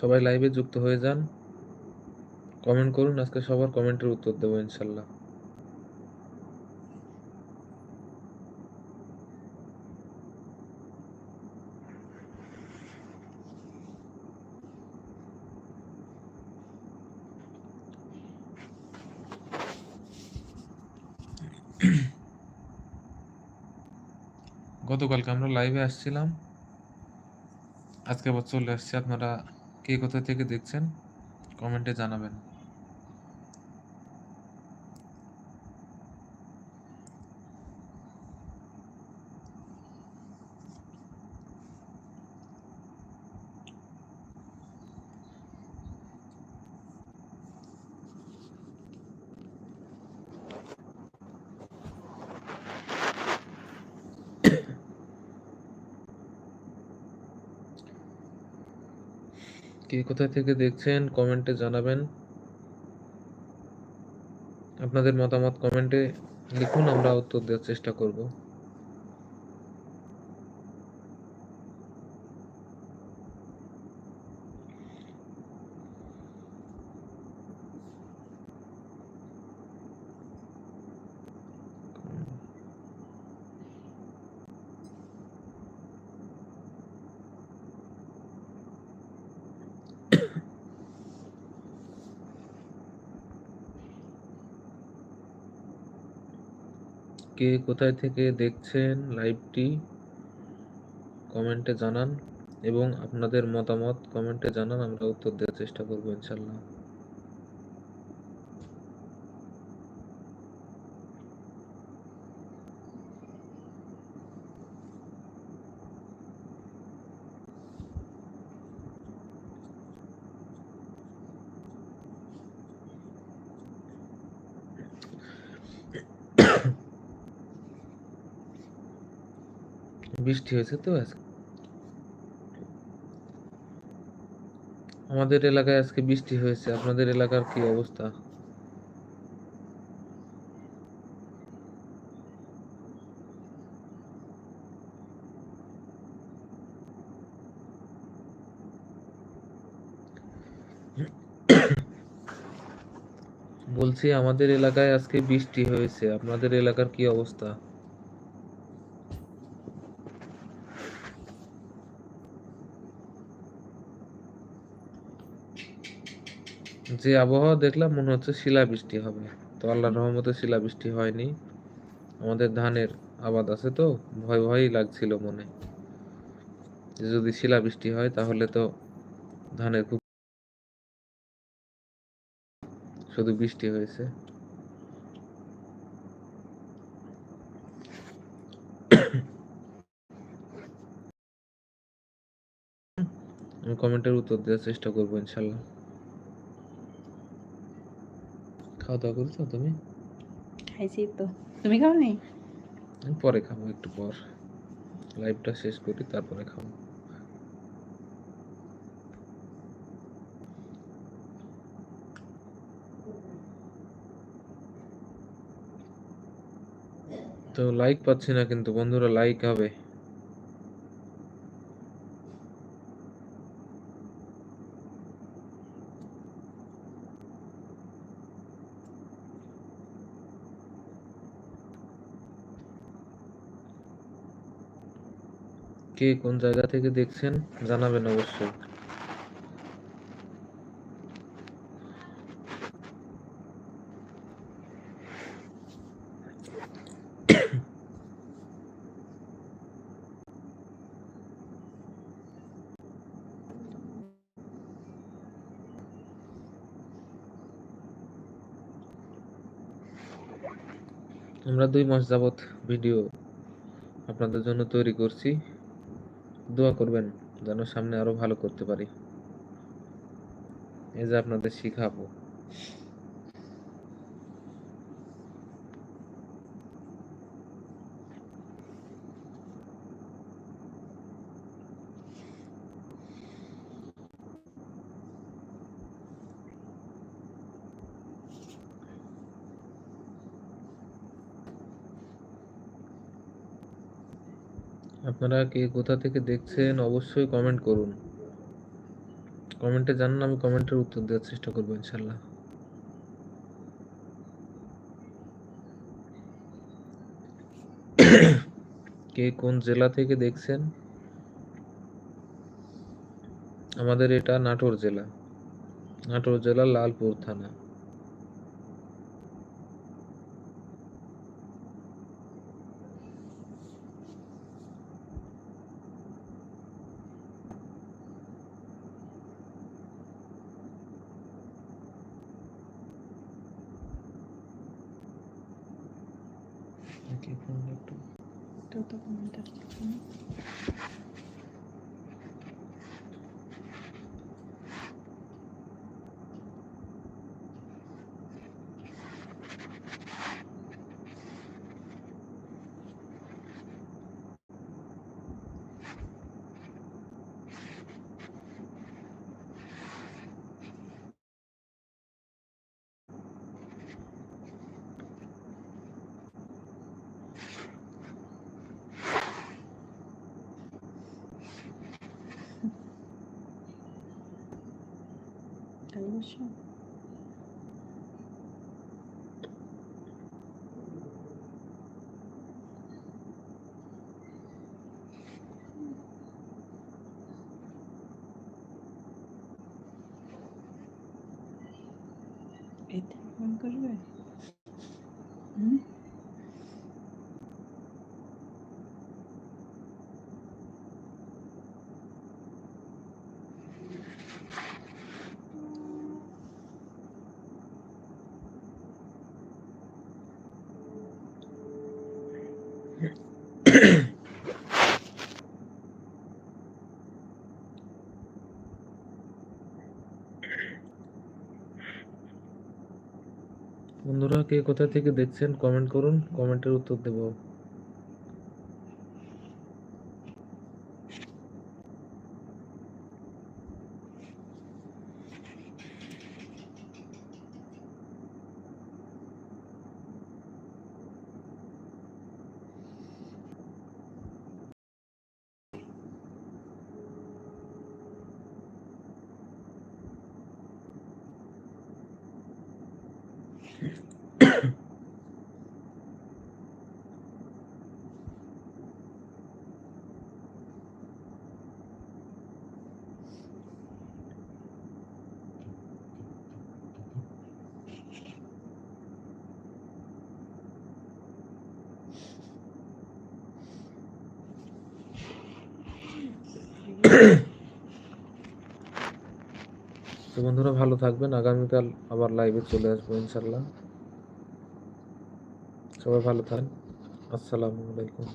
সবাই লাইভে যুক্ত হয়ে যান। কমেন্ট করুন, আজকে সবার কমেন্টের উত্তর দেবো ইনশাল্লাহ। গতকালকে আমরা লাইভে আসছিলাম। আজকে আবার চলে আসছি, আপনারা কে কোথা থেকে দেখছেন? কমেন্টে জানাবেন। কে কোথা থেকে দেখছেন, কমেন্টে জানাবেন। আপনাদের মতামত কমেন্টে লিখুন, আমরা উত্তর দেওয়ার চেষ্টা করব। কে কোথায় থেকে দেখছেন লাইভটি, কমেন্টে জানান এবং আপনাদের মতামত কমেন্টে জানান, আমরা উত্তর দেওয়ার চেষ্টা করব ইনশাল্লাহ। বৃষ্টি হয়েছে তো আজকে। আমাদের এলাকায় আজকে বৃষ্টি হয়েছে। আপনাদের এলাকার কি অবস্থা? বলছি, আমাদের এলাকায় আজকে বৃষ্টি হয়েছে। আপনাদের এলাকার কি অবস্থা? যে আবহাওয়া দেখলাম, মনে হচ্ছে শিলাবৃষ্টি হবে। তো আল্লাহর রহমতে শিলাবৃষ্টি হয়নি। আমাদের ধানের আবাদ আছে তো, ভয় ভয়ই লাগছিল মনে। যদি শিলাবৃষ্টি হয়, তাহলে তো ধানের খুব শুধু বৃষ্টি হয়েছে। আমি কমেন্টের উত্তর দেওয়ার চেষ্টা করব, ইনশাল্লাহ। খাওয়া দাওয়া করেছ তুমি? খাইছি তো। তুমি খাওনি? পরে খাব একটু পর। লাইভটা শেষ করি তারপরে খাব। তো লাইক পাচ্ছি না কিন্তু বন্ধুরা লাইক হবে। কে কোন জায়গা থেকে দেখছেন জানাবেন অবশ্যই। আমরা দুই মাস যাবত ভিডিও আপনাদের জন্য তৈরি করছি। দোয়া করবেন যেন সামনে আরও ভালো করতে পারি। এই যে আপনাদের শিখাবো। আপনারা কে কোথা থেকে দেখছেন অবশ্যই কমেন্ট করুন। কমেন্টে জানান, আমি কমেন্টের উত্তর দেওয়ার চেষ্টা করব, ইনশাল্লাহ। কে কোন জেলা থেকে দেখছেন? আমাদের এটা নাটোর জেলা। নাটোর জেলা লালপুর থানা। কে কোন একটু তো তো কমেন্ট না। তাই বলছো? এতে ফোন বন্ধুরা কে কোথা থেকে দেখছেন কমেন্ট করুন। কমেন্টের উত্তর দেব। 嗯。বন্ধুরা ভালো থাকবেন। আগামীকাল আবার লাইভে চলে আসব ইনশাল্লাহ সবাই ভালো থাকেন আসসালামু আলাইকুম।